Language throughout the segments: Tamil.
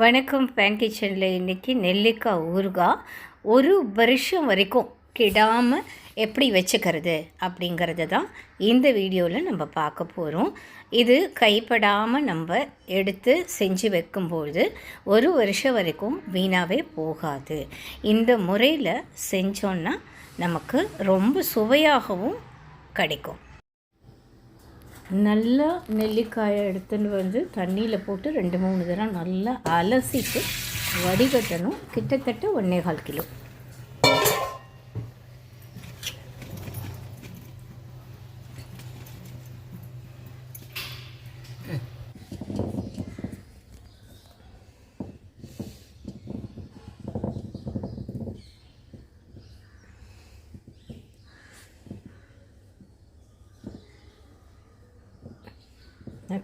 வணக்கம் பேன் கிச்சனில் இன்றைக்கி நெல்லிக்காய் ஊறுகாய் ஒரு வருஷம் வரைக்கும் கெடாமல் எப்படி வச்சுக்கிறது அப்படிங்கிறது தான் இந்த வீடியோவில் நம்ம பார்க்க போகிறோம் இது கைப்படாமல் நம்ம எடுத்து செஞ்சு வைக்கும்பொழுது ஒரு வருஷம் வரைக்கும் வீணாகவே போகாது. இந்த முறையில் செஞ்சோன்னா நமக்கு ரொம்ப சுவையாகவும் கிடைக்கும். நல்லா நெல்லிக்காயை எடுத்துன்னு வந்து தண்ணியில் போட்டு ரெண்டு மூணு தடவை நல்லா அலசிட்டு வடிகட்டணும். கிட்டத்தட்ட ஒன்றே கால் கிலோ.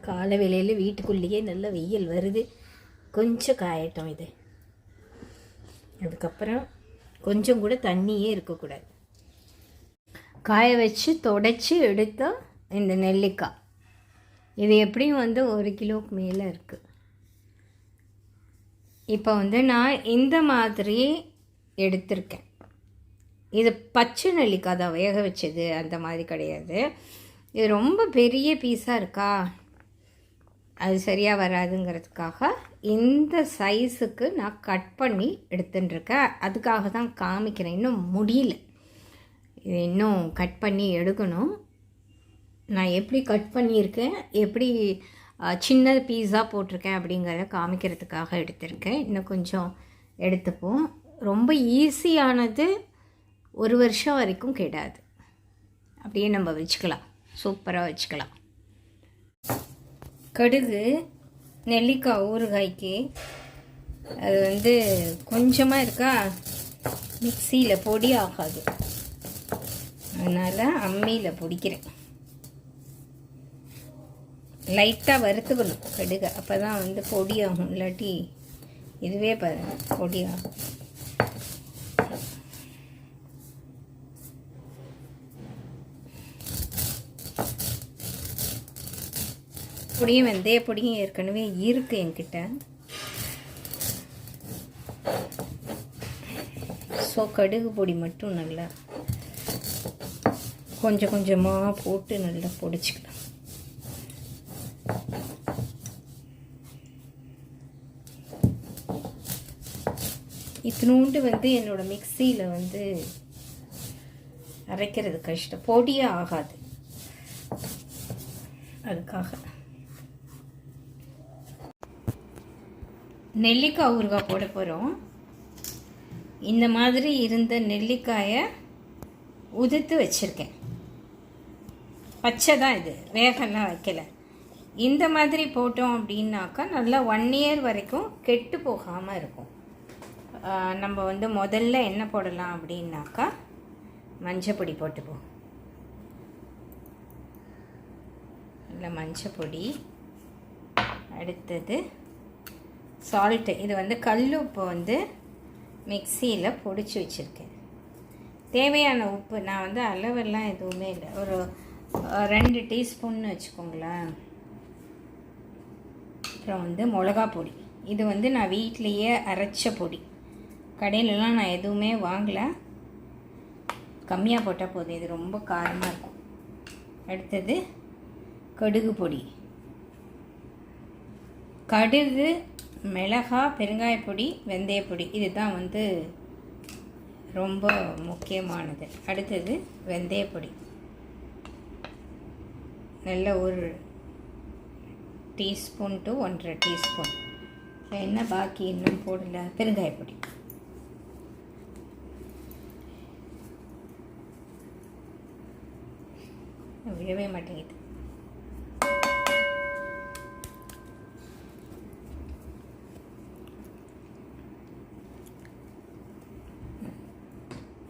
காலை வேலையில் வீட்டுக்குள்ளேயே நல்ல வெயில் வருது. கொஞ்சம் காயட்டும் இது. அதுக்கப்புறம் கொஞ்சம் கூட தண்ணியே இருக்கக்கூடாது. காய வச்சு தொடச்சி எடுத்தால் இந்த நெல்லிக்காய். இது எப்படியும் வந்து ஒரு கிலோவுக்கு மேலே இருக்குது இப்போ வந்து நான் இந்த மாதிரி எடுத்திருக்கேன். இது பச்சை நெல்லிக்காய் தான் வேக வச்சது. அந்த மாதிரி கிடையாது. இது ரொம்ப பெரிய பீஸாக இருக்கா? அது சரியாக வராதுங்கிறதுக்காக இந்த சைஸுக்கு நான் கட் பண்ணி எடுத்துட்டுருக்கேன். அதுக்காக தான் காமிக்கிறேன். இன்னும் முடியல. இது இன்னும் கட் பண்ணி எடுக்கணும். நான் எப்படி கட் பண்ணியிருக்கேன்? எப்படி சின்ன பீஸாக போட்டிருக்கேன் அப்படிங்கிறத காமிக்கிறதுக்காக எடுத்திருக்கேன். இன்னும் கொஞ்சம் எடுத்துப்போம். ரொம்ப ஈஸியானது ஒரு வருஷம் வரைக்கும் கெடாது. அப்படியே நம்ம வச்சுக்கலாம். சூப்பராக வச்சுக்கலாம். கடுகு நெல்லிக்காய் ஊறுகாய்க்கு. அது வந்து கொஞ்சமாக இருக்கா? மிக்சியில் பொடி ஆகாது. அதனால் அம்மியில் பொடிக்கிறேன். லைட்டாக வறுத்துக்கணும் கடுகு. அப்போ தான் வந்து பொடி ஆகும். இல்லாட்டி இதுவே ப பொடி ஆகும். பொடியும் வெந்தய பொடியும் ஏற்கனவே இருக்கு என்கிட்ட. ஸோ கடுகு பொடி மட்டும் நல்லா கொஞ்சம் கொஞ்சமாக போட்டு நல்லா பொடிச்சுக்கலாம். இத்தினோண்டு வந்து என்னோட மிக்சியில் வந்து அரைக்கிறது கஷ்டம் பொடியே ஆகாது. அதுக்காக. நெல்லிக்காய் ஊறுகாய் போட போகிறோம் இந்த மாதிரி இருந்த நெல்லிக்காயை உதிர்த்து வச்சுருக்கேன். பச்சை தான் இது. வேகலாம் வைக்கலை. இந்த மாதிரி போட்டோம் அப்படின்னாக்கா நல்லா ஒன் இயர் வரைக்கும் கெட்டு போகாமல் இருக்கும். நம்ம வந்து முதல்ல என்ன போடலாம் அப்படின்னாக்கா மஞ்சப்பொடி போட்டுப்போம். இல்லை மஞ்சப்பொடி. அடுத்தது சால்ட்டு இது வந்து கல் உப்பு வந்து மிக்சியில் பொடிச்சு வச்சுருக்கேன். தேவையான உப்பு நான் வந்து அளவெல்லாம் எதுவுமே இல்லை. ஒரு ரெண்டு டீஸ்பூன் வச்சுக்கோங்களேன். அப்புறம் வந்து மிளகா பொடி. இது வந்து நான் வீட்டிலையே அரைச்ச பொடி. கடையிலலாம் நான் எதுவுமே வாங்கலை. கம்மியாக போட்டால் போதும். இது ரொம்ப காரமாக இருக்கும். அடுத்தது கடுகு பொடி. கடுகு மிளகா பெருங்காயப்பொடி வெந்தயப்பொடி இதுதான் வந்து ரொம்ப முக்கியமானது. அடுத்தது வெந்தயப்பொடி நல்ல ஒரு டீஸ்பூன் டு ஒன்றரை டீஸ்பூன். என்ன பாக்கி இன்னும் போடல? பெருங்காயப்பொடி விழவே மாட்டேங்குது.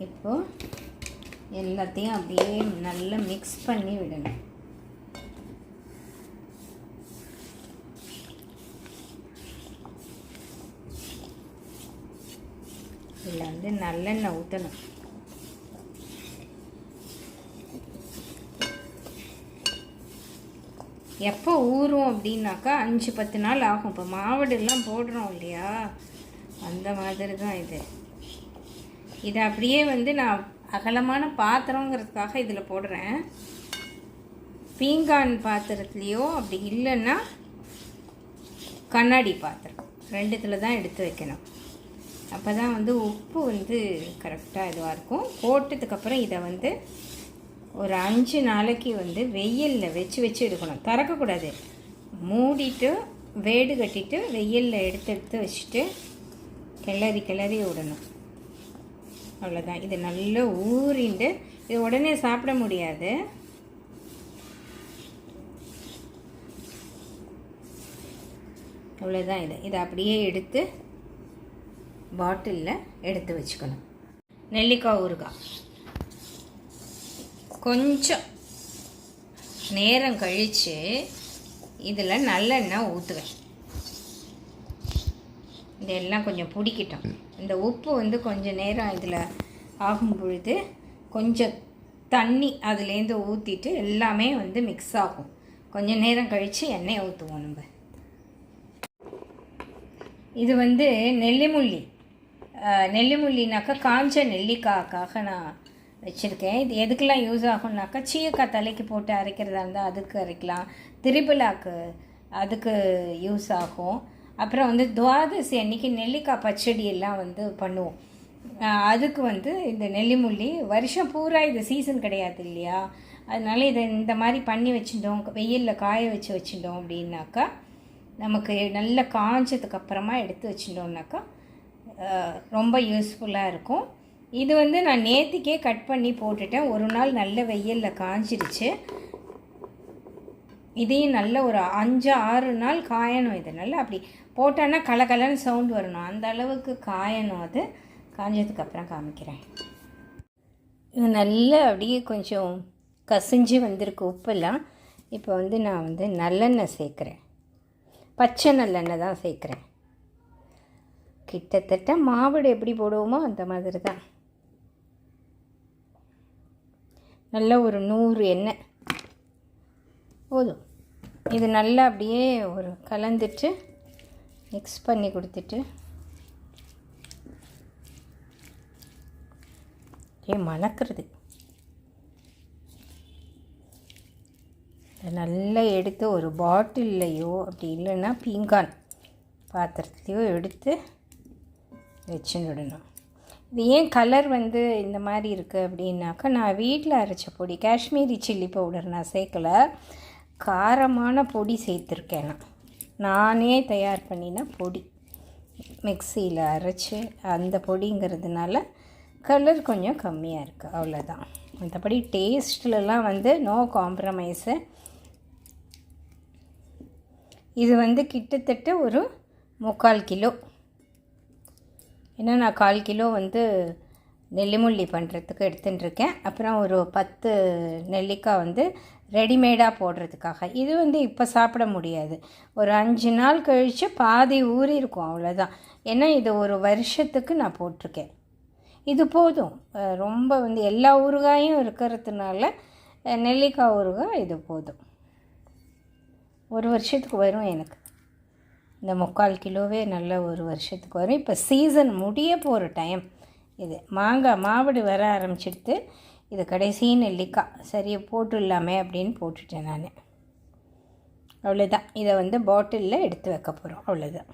இப்போ எல்லாத்தையும் அப்படியே நல்லா மிக்ஸ் பண்ணி விடணும். இதில் வந்து நல்லெண்ணெய் ஊற்றணும் எப்போ ஊறும் அப்படின்னாக்கா அஞ்சு பத்து நாள் ஆகும். இப்போ மாவடுலாம் போடுறோம் இல்லையா? அந்த மாதிரி தான் இது. இதை அப்படியே வந்து நான் அகலமான பாத்திரங்கிறதுக்காக இதில் போடுறேன். பீங்கான் பாத்திரத்துலேயோ அப்படி இல்லைன்னா கண்ணாடி பாத்திரம். ரெண்டுத்தில் தான் எடுத்து வைக்கணும். அப்போ தான் வந்து உப்பு வந்து கரெக்டாக இதுவாக இருக்கும். போட்டதுக்கப்புறம் இதை வந்து ஒரு அஞ்சு நாளைக்கு வந்து வெயிலில் வச்சு வச்சு எடுக்கணும். திறக்கக்கூடாது மூடிட்டு வேடு கட்டிட்டு வெயிலில் எடுத்து எடுத்து வச்சுட்டு கிளறி கிளறி விடணும். அவ்வளோதான் இது நல்லா ஊறிண்டு இது உடனே சாப்பிட முடியாது. அவ்வளோதான் இது. இதை அப்படியே எடுத்து பாட்டிலில் எடுத்து வச்சுக்கணும். நெல்லிக்காய் ஊறுகாய். கொஞ்சம் நேரம் கழித்து இதில் நல்லெண்ணெய் ஊற்றுவேன் இதெல்லாம் கொஞ்சம் பிடிக்கட்டும். இந்த உப்பு வந்து கொஞ்சம் நேரம் இதில் ஆகும் பொழுது கொஞ்சம் தண்ணி அதுலேருந்து ஊற்றிட்டு எல்லாமே வந்து மிக்ஸ் ஆகும். கொஞ்சம் நேரம் கழித்து எண்ணெய் ஊற்றுவோம் நம்ம. இது வந்து நெல்லிமுள்ளி. நெல்லிமுள்ளினாக்கா காஞ்ச நெல்லிக்காய்க்காக நான் வச்சுருக்கேன். இது எதுக்கெல்லாம் யூஸ் ஆகும்னாக்கா சீயக்காய் தலைக்கு போட்டு அரைக்கிறதா இருந்தால் அதுக்கு அரைக்கலாம். திரிபலாக்கு அதுக்கு யூஸ் ஆகும். அப்புறம் வந்து துவாதசி அன்னைக்கு நெல்லிக்காய் பச்சடி எல்லாம் வந்து பண்ணுவோம். அதுக்கு வந்து இந்த நெல்லிமுள்ளி வருஷம் பூரா இது சீசன் கிடையாது இல்லையா? அதனால் இதை இந்த மாதிரி பண்ணி வச்சுட்டோம். வெயிலில் காய வச்சு வச்சுட்டோம் அப்படின்னாக்கா நமக்கு நல்ல காஞ்சதுக்கு அப்புறமா எடுத்து வச்சுட்டோம்னாக்கா ரொம்ப யூஸ்ஃபுல்லாக இருக்கும். இது வந்து நான் நேத்திக்கே கட் பண்ணி போட்டுட்டேன். ஒரு நாள் நல்ல வெயிலில் காஞ்சிருச்சு. இதையும் நல்ல ஒரு அஞ்சு ஆறு நாள் காயணும் இது. நல்லா அப்படி போட்டோன்னா கலகலன்னு சவுண்ட் வரணும். அந்த அளவுக்கு காயணும் அது. காஞ்சதுக்கப்புறம் காமிக்கிறேன். இது நல்லா அப்படியே கொஞ்சம் கசிஞ்சு வந்திருக்கு உப்பெல்லாம். இப்போ வந்து நான் வந்து நல்லெண்ணெய் சேர்க்குறேன். பச்சை நல்லெண்ணெய் தான் சேர்க்குறேன். கிட்டத்தட்ட மாவடு எப்படி போடுவோமோ அந்த மாதிரி தான் நல்ல ஒரு நூறு எண்ணெய். போதும். இது நல்லா அப்படியே ஒரு கலந்துட்டு மிக்ஸ் பண்ணி கொடுத்துட்டு. ஏ மணக்கிறது. இதை நல்லா எடுத்து ஒரு பாட்டில்லையோ அப்படி இல்லைன்னா பீங்கான் பாத்திரத்துலையோ எடுத்து வச்சுடணும் விடணும். இது ஏன் கலர் வந்து இந்த மாதிரி இருக்குது அப்படின்னாக்கா நான் வீட்டில் அரைச்ச பொடி காஷ்மீரி சில்லி பவுடர் நான் சேர்க்கலை. காரமான பொடி சேர்த்துருக்கேன் நான். நானே தயார் பண்ணின பொடி. மிக்சியில் அரைச்சி அந்த பொடிங்கிறதுனால கலர் கொஞ்சம் கம்மியாக இருக்குது அவ்வளோதான் மற்றபடி டேஸ்ட்லலாம் வந்து நோ காம்ப்ரமைஸு இது வந்து கிட்டத்தட்ட ஒரு முக்கால் கிலோ. ஏன்னா நான் கால் கிலோ வந்து நெல்லிமுள்ளி பண்ணுறதுக்கு எடுத்துன்னு இருக்கேன் அப்புறம் ஒரு பத்து நெல்லிக்காய் வந்து ரெடிமேடாக போடுறதுக்காக. இது வந்து இப்போ சாப்பிட முடியாது. ஒரு அஞ்சு நாள் கழித்து பாதி ஊறி இருக்கும் அவ்வளோதான் ஏன்னா இது ஒரு வருஷத்துக்கு நான் போட்டிருக்கேன். இது போதும். ரொம்ப வந்து எல்லா ஊறுகாயும் இருக்கிறதுனால நெல்லிக்காய் ஊறுகாய் இது போதும். ஒரு வருஷத்துக்கு வரும் எனக்கு. இந்த முக்கால் கிலோவே நல்ல ஒரு வருஷத்துக்கு வரும். இப்போ சீசன் முடிய போகிற டைம் இது. மாங்காய் மாவடு வர ஆரம்பிச்சிடுத்து இது கடைசி நெல்லிக்காய். சரியாக போட்டுடலாமே அப்படின்னு போட்டுட்டேன் நான். அவ்வளோதான் இதை வந்து பாட்டிலில் எடுத்து வைக்க போகிறோம் அவ்வளோதான்